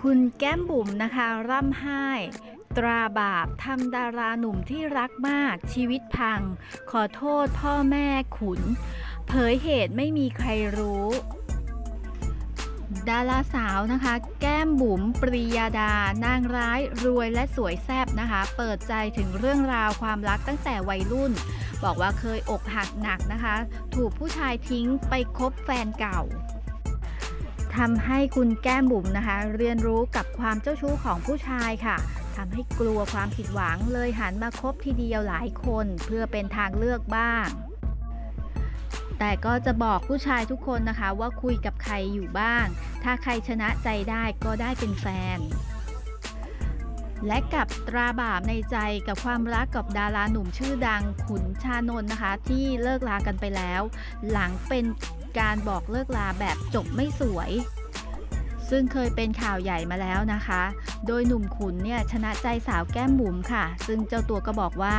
คุณแก้มบุ๋มนะคะ ร่ำไห้ ตราบาปทำดาราหนุ่มที่รักมากชีวิตพัง ขอโทษพ่อแม่ขุน เผยเหตุไม่มีใครรู้ดาราสาวนะคะ แก้มบุ๋มปริยาดา นางร้ายรวยและสวยแซ่บนะคะ เปิดใจถึงเรื่องราวความรักตั้งแต่วัยรุ่น บอกว่าเคยอกหักหนักนะคะ ถูกผู้ชายทิ้งไปคบแฟนเก่า ทำให้คุณแก้มบุ๋มนะคะ เรียนรู้กับความเจ้าชู้ของผู้ชายค่ะทำให้กลัวความผิดหวังเลยหันมาคบทีเดียวหลายคนเพื่อเป็นทางเลือกบ้าง แต่ก็จะบอกผู้ชายทุกคนนะคะว่าคุยกับใครอยู่บ้าง ถ้าใครชนะใจได้ก็ได้เป็นแฟน และกับตราบาปในใจกับความรักกับดาราหนุ่มชื่อดังขุนชานนท์นะคะ ที่เลิกลากันไปแล้ว หลังเป็น การบอกเลิกลาแบบจบไม่สวย ซึ่งเคยเป็นข่าวใหญ่มาแล้วนะคะ โดยหนุ่มขุนเนี่ยชนะใจสาวแก้มบุ๋มค่ะ ซึ่งเจ้าตัวก็บอกว่า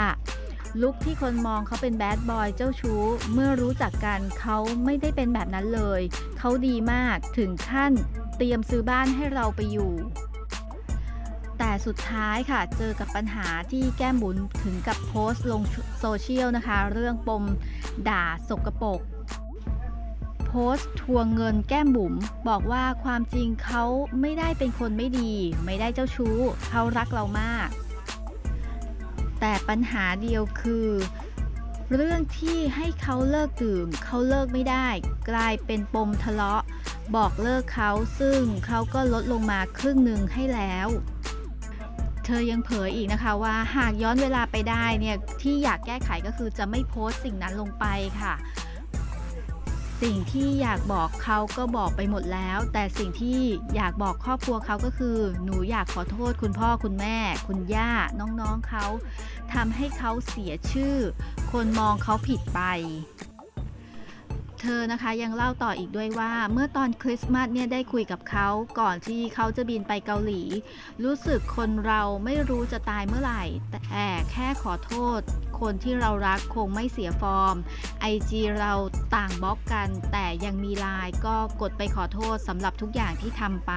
ลุคที่คนมองเขาเป็นแบดบอยเจ้าชู้ เมื่อรู้จักกันเขาไม่ได้เป็นแบบนั้นเลย เขาดีมากถึงขั้นเตรียมซื้อบ้านให้เราไปอยู่ แต่สุดท้ายค่ะ เจอกับปัญหาที่แก้มบุ๋มถึงกับโพสต์ลงโซเชียลนะคะ เรื่องปมด่าสกปรก โพสต์ทวงเงินแก้มบุ๋มบอกว่าความจริงเขาไม่ได้เป็นคนไม่ดี ไม่ได้เจ้าชู้เขารักเรามาก แต่ปัญหาเดียวคือ เรื่องที่ให้เขาเลิกดื่มเขาเลิกไม่ได้ กลายเป็นปมทะเลาะ บอกเลิกเขาซึ่งเขาก็ลดลงมาครึ่งหนึ่งให้แล้วเธอยังเผยอีกนะคะว่าหากย้อนเวลาไปได้เนี่ยที่อยากแก้ไขก็คือจะไม่โพสต์สิ่งนั้นลงไปค่ะ สิ่งที่อยากบอกเขาก็บอกไปหมดแล้ว แต่สิ่งที่อยากบอกครอบครัวเขาก็คือ หนูอยากขอโทษคุณพ่อคุณแม่ คุณย่าน้องๆเขาทำให้เขาเสียชื่อ คนมองเขาผิดไป เธอนะคะยังเล่าต่ออีกด้วยว่า เมื่อตอนคริสต์มาสเนี่ยได้คุยกับเขาก่อนที่เขาจะบินไปเกาหลี รู้สึกคนเราไม่รู้จะตายเมื่อไหร่ แต่แค่ขอโทษ คนที่เรารักคงไม่เสียฟอร์มไอจีเราต่างบล็อกกัน แต่ยังมีไลน์ก็กดไปขอโทษสำหรับทุกอย่างที่ทำไป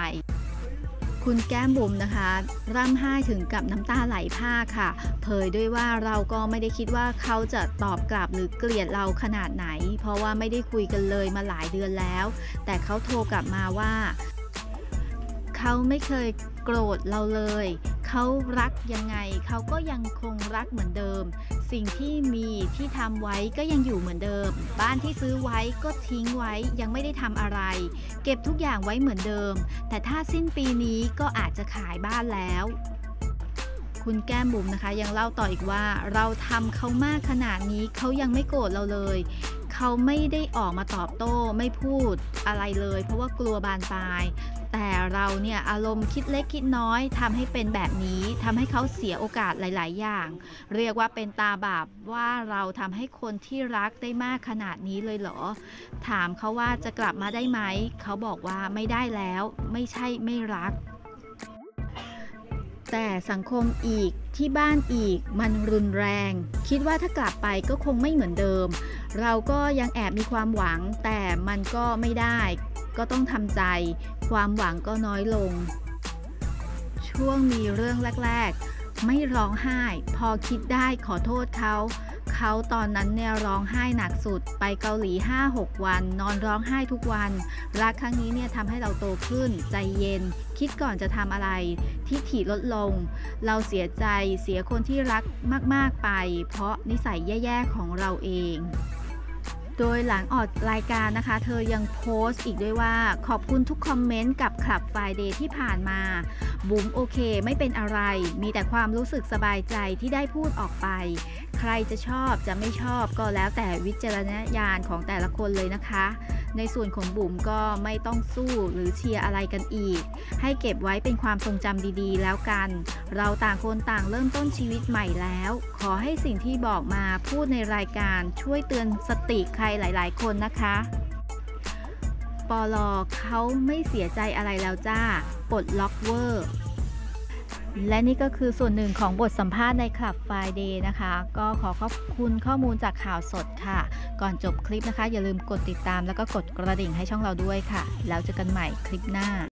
คุณแก้มบุ๋มนะคะร่ำไห้ถึงกับน้ำตาไหลพากค่ะเผยด้วยว่าเราก็ไม่ได้คิดว่าเขาจะตอบกลับหรือเกลียดเราขนาดไหน เพราะว่าไม่ได้คุยกันเลยมาหลายเดือนแล้ว แต่เขาโทรกลับมาว่า เขาไม่เคยโกรธเราเลย เขารักยังไงเขาก็ยังคงรักเหมือนเดิม สิ่งที่มีที่ทำไว้ก็ยังอยู่เหมือนเดิม บ้านที่ซื้อไว้ก็ทิ้งไว้ยังไม่ได้ทำอะไร เก็บทุกอย่างไว้เหมือนเดิม แต่ถ้าสิ้นปีนี้ก็อาจจะขายบ้านแล้วคุณแก้มบุ๋มนะคะ ยังเล่าต่ออีกว่าเราทำเขามากขนาดนี้เขายังไม่โกรธเราเลย เขาไม่ได้ออกมาตอบโต้ไม่พูดอะไรเลย เพราะว่ากลัวบานปลาย แต่เราเนี่ยอารมณ์คิดเล็กคิดน้อยทำให้เป็นแบบนี้ทำให้เขาเสียโอกาสหลาย ๆ อย่าง เรียกว่าเป็นตาบาปว่าเราทำให้คนที่รักได้มากขนาดนี้เลยเหรอ ถามเขาว่าจะกลับมาได้ไหม เขาบอกว่าไม่ได้แล้ว ไม่ใช่ไม่รัก แต่สังคมอีกที่บ้านอีกมันรุนแรง คิดว่าถ้ากลับไปก็คงไม่เหมือนเดิม เราก็ยังแอบมีความหวังแต่มันก็ไม่ได้ ก็ต้องทำใจ ความหวังก็น้อยลง ช่วงมีเรื่องแรก ๆ ไม่ร้องไห้ พอคิดได้ขอโทษเขา เขาตอนนั้นเนี่ยร้องไห้หนักสุด ไปเกาหลี 5-6 วัน นอนร้องไห้ทุกวัน รักครั้งนี้เนี่ยทำให้เราโตขึ้น ใจเย็น คิดก่อนจะทำอะไรที่ถี่ลดลง เราเสียใจเสียคนที่รักมาก ๆ ไป เพราะนิสัยแย่ ๆ ของเราเอง โดยหลังออกรายการนะคะ เธอยังโพสต์อีกด้วยว่า ขอบคุณทุกคอมเมนต์กับคลับ Friday ที่ผ่านมา บุ๋มโอเคไม่เป็นอะไร มีแต่ความรู้สึกสบายใจที่ได้พูดออกไป ใครจะชอบจะไม่ชอบก็แล้วแต่วิจารณญาณของแต่ละคนเลยนะคะ ในส่วนของบุ๋มก็ไม่ต้องสู้หรือเชียร์อะไรกันอีก ให้เก็บไว้เป็นความทรงจำดีๆ แล้วกัน เราต่างคนต่างเริ่มต้นชีวิตใหม่แล้ว ขอให้สิ่งที่บอกมาพูดในรายการช่วยเตือนสติใครหลายๆ คนนะคะปอลอเขาไม่เสียใจอะไรแล้วจ้า ปลดล็อกเวอร์ และนี่ก็คือส่วนหนึ่งของบทสัมภาษณ์ในคลับ Friday นะคะ ก็ขอขอบคุณข้อมูลจากข่าวสดค่ะ ก่อนจบคลิปนะคะ อย่าลืมกดติดตามแล้วก็กดกระดิ่งให้ช่องเราด้วยค่ะ แล้วเจอกันใหม่คลิปหน้า